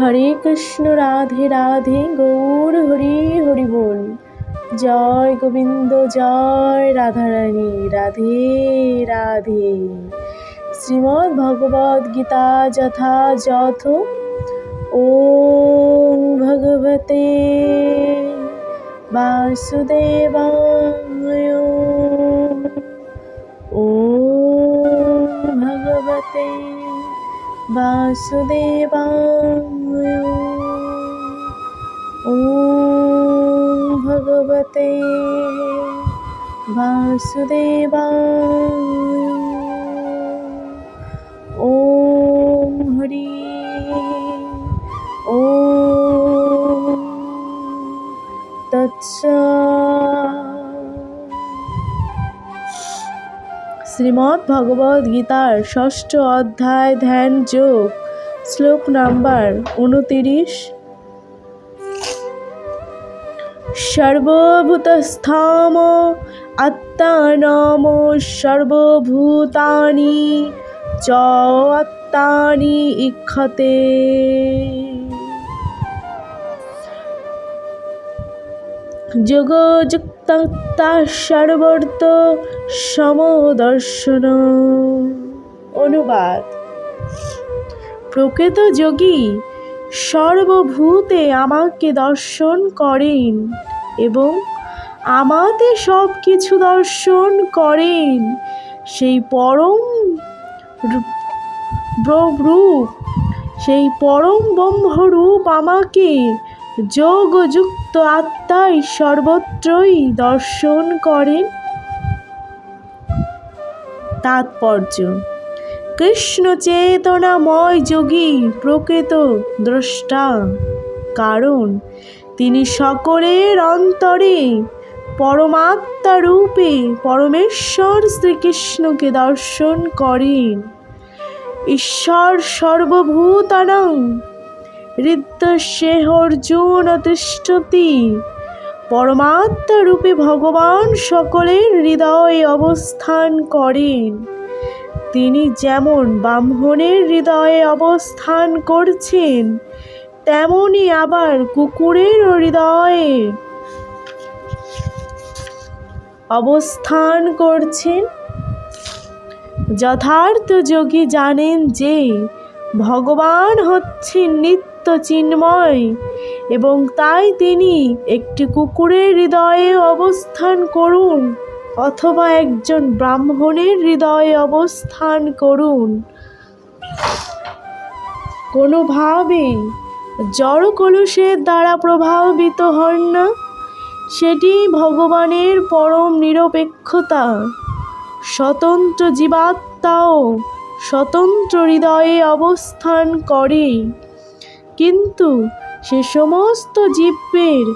হরে কৃষ্ণ রাধে রাধে, গৌর হরি হরি বল। জয় গোবিন্দ, জয় রাধারানী, রাধে রাধে। শ্রীমদ্ ভগবদ গীতা যথাযথ ওম ভগবতে বাসুদেবায়। ওম ভগবতে বাসুদেবায় ওম ভগবতে বাসুদেবায় ওম হরি ওম শ্রীমদ্ ভগবদ গীতার ষষ্ঠ অধ্যায় ধ্যান যোগ শ্লোক নাম্বার উনতিরিশ। সর্বভূতস্থাম আত্মানম সর্বভূতানি চ আত্মানি ইক্ষতে। যোগযুক্তা সর্বর্ত সমদর্শন। অনুবাদ। প্রকৃত যোগী। সর্বভূতে আমাকে দর্শন করেন এবং আমাতে সব কিছু দর্শন করেন। সেই পরম রূপ, সেই পরম ব্রহ্মরূপ আমাকে যোগযুক্ত আত্মাই সর্বত্রই দর্শন করেন। তাৎপর্য কৃষ্ণ চেতনাময় যোগী প্রকৃত দ্রষ্টা। কারণ তিনি সকলের অন্তরে পরমাত্মা রূপে পরমেশ্বর শ্রীকৃষ্ণকে দর্শন করেন। ঈশ্বর সর্বভূতানাং হৃদ্যস্যে অর্জুন তিষ্ঠতি পরমাত্মা রূপে ভগবান সকলের হৃদয়ে অবস্থান করেন। তিনি যেমন ব্রাহ্মণের হৃদয়ে অবস্থান করছেন, তেমনি আবার কুকুরের হৃদয়ে অবস্থান করছেন। যথার্থ যোগী জানেন যে, ভগবান হচ্ছেন নিত্য চিন্ময় এবং তাই তিনি একটি কুকুরের হৃদয়ে অবস্থান করুন। অথবা একজন ব্রাহ্মণের হৃদয়ে অবস্থান করুন। কোনোভাবে জড় কলুষের দ্বারা প্রভাবিত হন না। সেটি ভগবানের পরম নিরপেক্ষতা, স্বতন্ত্র জীবাত্মাও স্বতন্ত্র হৃদয়ে অবস্থান করে। কিন্তু সে সমস্ত জীবের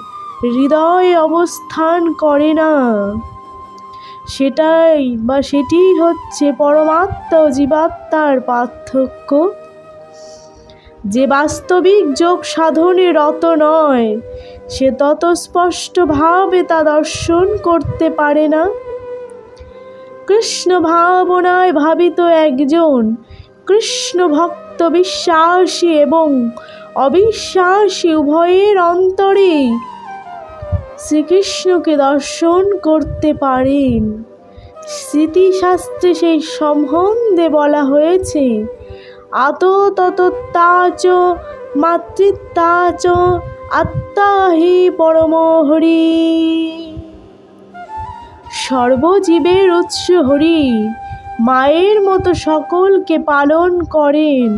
হৃদয়ে অবস্থান করে না। সেটাই বা সেটি হচ্ছে পরমাত্মা ও জীবাত্মার পার্থক্য। যে বাস্তবিক যোগ সাধনে রত নয়, সে তত স্পষ্টভাবে তা দর্শন করতে পারে না। কৃষ্ণ ভাবনায় ভাবিত একজন কৃষ্ণ ভক্ত বিশ্বাসী এবং অবিশ্বাসী উভয়ের অন্তরে শ্রীকৃষ্ণকে দর্শন করতে পারেন। স্মৃতিশাস্ত্রে সেই সম্বন্ধে বলা হয়েছে, আত ততত্তাচ মাতৃত্বাচ, আত্মা হি পরম হরি। সর্বজীবের উৎস হরি, মায়ের মতো সকলকে পালন করেন।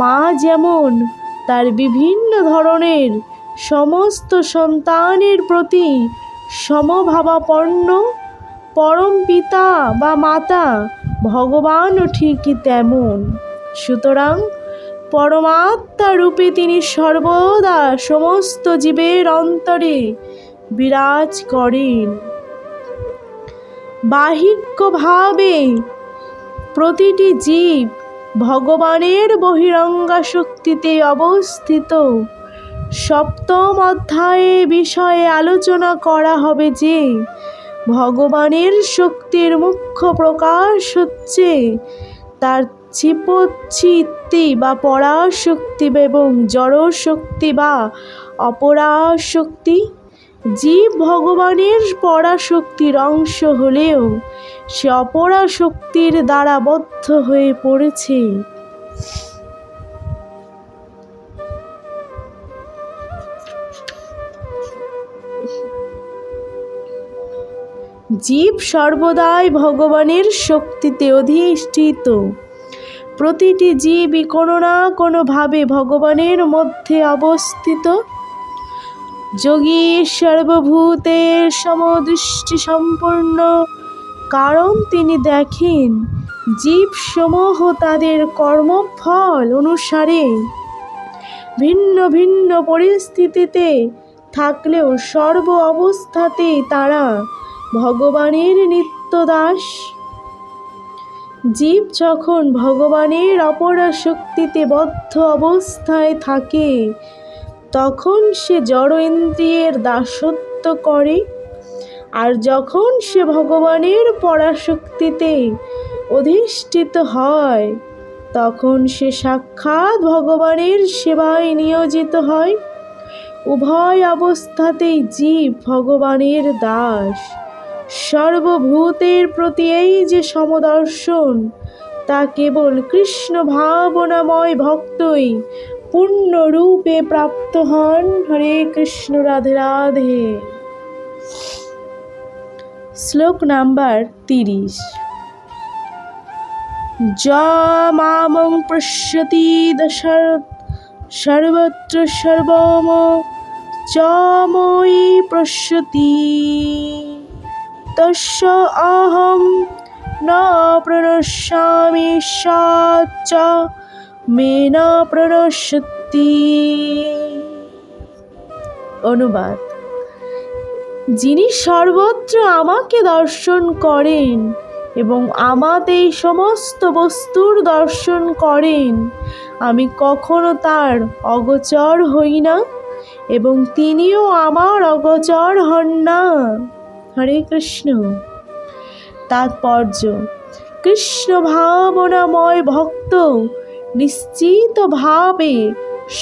মা যেমন তার বিভিন্ন ধরনের সমস্ত সন্তানের প্রতি সমভাবাপন্ন পরম পিতা বা মাতা ভগবানও ঠিকই তেমন। সুতরাং পরমাত্মা রূপে তিনি সর্বদা সমস্ত জীবের অন্তরে বিরাজ করেন। বাহিক্যভাবে প্রতিটি জীব ভগবানের বহিরঙ্গা শক্তিতে অবস্থিত। সপ্তম অধ্যায়ে বিষয়ে আলোচনা করা হবে যে, ভগবানের শক্তির মুখ্য প্রকাশ হচ্ছে তার চিপচ্ছিত্তি বা পরাশক্তি এবং জড়শক্তি বা অপরাশক্তি। জীব ভগবানের পরাশক্তির অংশ হলেও সে অপরাশক্তির দ্বারা বদ্ধ হয়ে পড়েছে। জীব সর্বদাই ভগবানের শক্তিতে অধিষ্ঠিত। প্রতিটি জীবই কোনো না কোনোভাবে ভগবানের মধ্যে অবস্থিত। যোগী সর্বভূতের সমদৃষ্টি সম্পূর্ণ কারণ তিনি দেখেন জীবসমূহ তাদের কর্মফল অনুসারে। ভিন্ন ভিন্ন পরিস্থিতিতে থাকলেও সর্ব অবস্থাতেই তারা ভগবানের নিত্য দাস জীব যখন ভগবানের অপরা শক্তিতে বদ্ধ অবস্থায় থাকে, তখন সে জড় ইন্দ্রিয়ের দাসত্ব করে। আর যখন সে ভগবানের পরাশক্তিতে অধিষ্ঠিত হয়, তখন সে সাক্ষাৎ ভগবানের সেবায় নিয়োজিত হয়। উভয় অবস্থাতেই জীব ভগবানের দাস। সর্বভূতের প্রতি এই যে সমদর্শন, তা কেবল কৃষ্ণ ভাবনাময় ভক্তই পূর্ণরূপে প্রাপ্ত হন। হরে কৃষ্ণ, রাধে রাধে। শ্লোক নাম্বার তিরিশ। মামং পশ্যতি দশর সর্বত্র সর্বম চ ময়ি পশ্যতি। তস্য অহম ন প্রণশ্যামি চ মে ন প্রণশ্যতি অনুবাদ যিনি সর্বত্র আমাকে দর্শন করেন এবং আমাদের সমস্ত বস্তুর দর্শন করেন, আমি কখনো তার অগোচর হই না এবং তিনিও আমার অগোচর হন না। হরে কৃষ্ণ। তাৎপর্য, কৃষ্ণ ভাবনাময় ভক্ত নিশ্চিতভাবে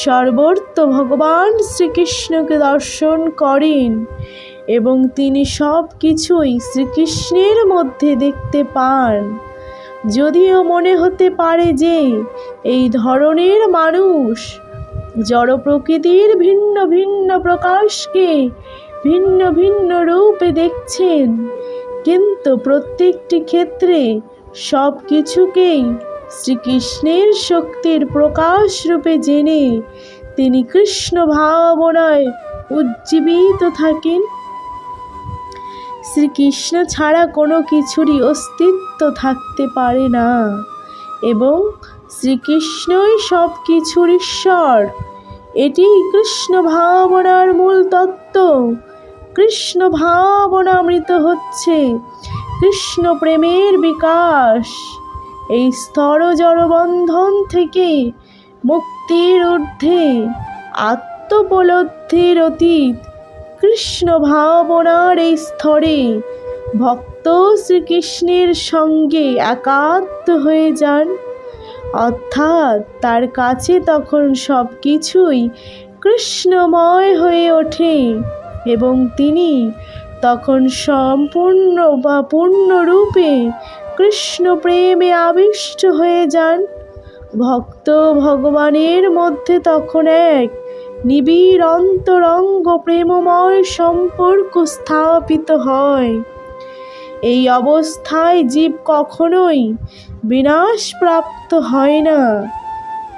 সর্বত্র ভগবান শ্রীকৃষ্ণকে দর্শন করেন এবং তিনি সব কিছুই শ্রীকৃষ্ণের মধ্যে দেখতে পান। যদিও মনে হতে পারে যে এই ধরনের মানুষ জড় প্রকৃতির ভিন্ন ভিন্ন প্রকাশকে ভিন্ন ভিন্ন রূপে দেখছেন। কিন্তু প্রত্যেকটি ক্ষেত্রে সব কিছুকেই শ্রীকৃষ্ণের শক্তির প্রকাশ রূপে জেনে তিনি কৃষ্ণ ভাবনায় উজ্জীবিত থাকেন। শ্রীকৃষ্ণ ছাড়া কোনো কিছুরই অস্তিত্ব থাকতে পারে না। এবং শ্রীকৃষ্ণই সব কিছুর ঈশ্বর। এটি কৃষ্ণ ভাবনার মূল তত্ত্ব। কৃষ্ণ ভাবনামৃত হচ্ছে। কৃষ্ণ প্রেমের বিকাশ। এই স্তর জড়বন্ধন থেকে মুক্তির ঊর্ধ্বে আত্মোপলব্ধির অতীত। কৃষ্ণ ভাবনার এই স্তরে ভক্ত শ্রীকৃষ্ণের সঙ্গে একাত্ম হয়ে যান। অর্থাৎ তার কাছে তখন সব কিছুই কৃষ্ণময় হয়ে ওঠে এবং তিনি তখন সম্পূর্ণ বা পূর্ণরূপে কৃষ্ণ প্রেমে আবিষ্ট হয়ে যান। ভক্ত ভগবানের মধ্যে তখন এক নিবিড় অন্তরঙ্গ প্রেমময় সম্পর্ক স্থাপিত হয়। এই অবস্থায় জীব কখনোই বিনাশপ্রাপ্ত হয় না।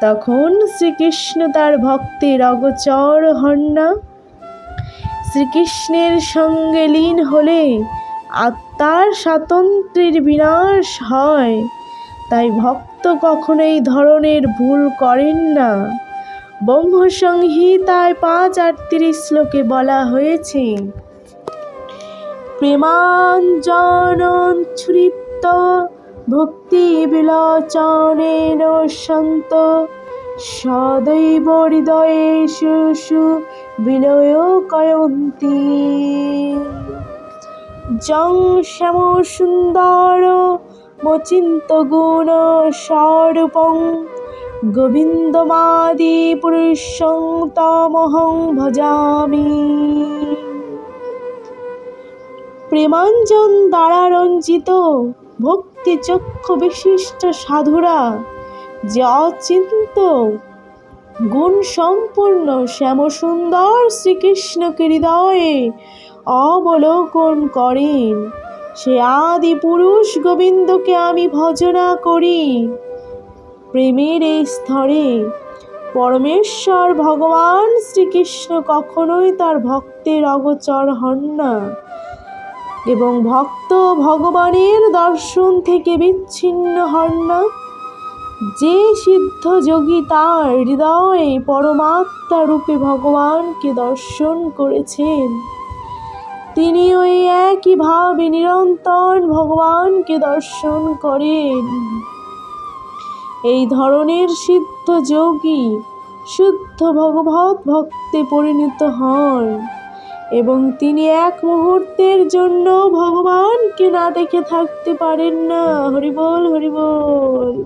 তখন শ্রীকৃষ্ণ তার ভক্তের অগচর হন না। শ্রীকৃষ্ণের সঙ্গে লীন হলে আত্মার স্বাতন্ত্র্যের বিনাশ হয়। তাই ভক্ত কখনো এই ধরনের ভুল করেন না। ব্রহ্মসংহিতায় পাঁচ আটত্রিশ শ্লোকে বলা হয়েছে প্রেমাঞ্জনচ্ছুরিত ভক্তি বিলোচনেন সন্ত সদৈব হৃদয়েষু বিনয় কয়ন্তি। জং শ্যাম সুন্দর, মচিন্ত গুণ স্বরূপং। গোবিন্দমাদি পুরুষং তমহং ভজামি। প্রেমাঞ্জন দ্বারা রঞ্জিত ভক্তি চক্ষু বিশিষ্ট সাধুরা, যে অচিন্ত গুণ সম্পূর্ণ শ্যামসুন্দর শ্রীকৃষ্ণকে হৃদয়ে অবলোকন করেন। সে আদি পুরুষ গোবিন্দকে আমি ভজনা করি। প্রেমের এই স্তরে পরমেশ্বর ভগবান শ্রীকৃষ্ণ কখনোই তার ভক্তের অগচর হন না। এবং ভক্ত ভগবানের দর্শন থেকে বিচ্ছিন্ন হন না। যে সিদ্ধ যোগী তার হৃদয়ে পরমাত্মা রূপে ভগবানকে দর্শন করেছেন তিনি ওই একইভাবে নিরন্তর ভগবানকে দর্শন করেন। এই ধরনের সিদ্ধ যোগী শুদ্ধ ভগবত ভক্তে পরিণত হন। এবং তিনি এক মুহূর্তের জন্য ভগবানকে না দেখে থাকতে পারেন না। হরিবল হরিবল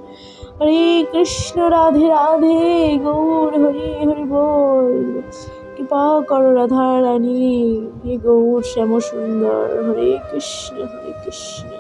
হরে কৃষ্ণ, রাধে রাধে, গৌর, হরি হরি বল। কৃপা কর রাধা, রানী, হে গৌর শ্যাম সুন্দর হরে কৃষ্ণ হরে কৃষ্ণ।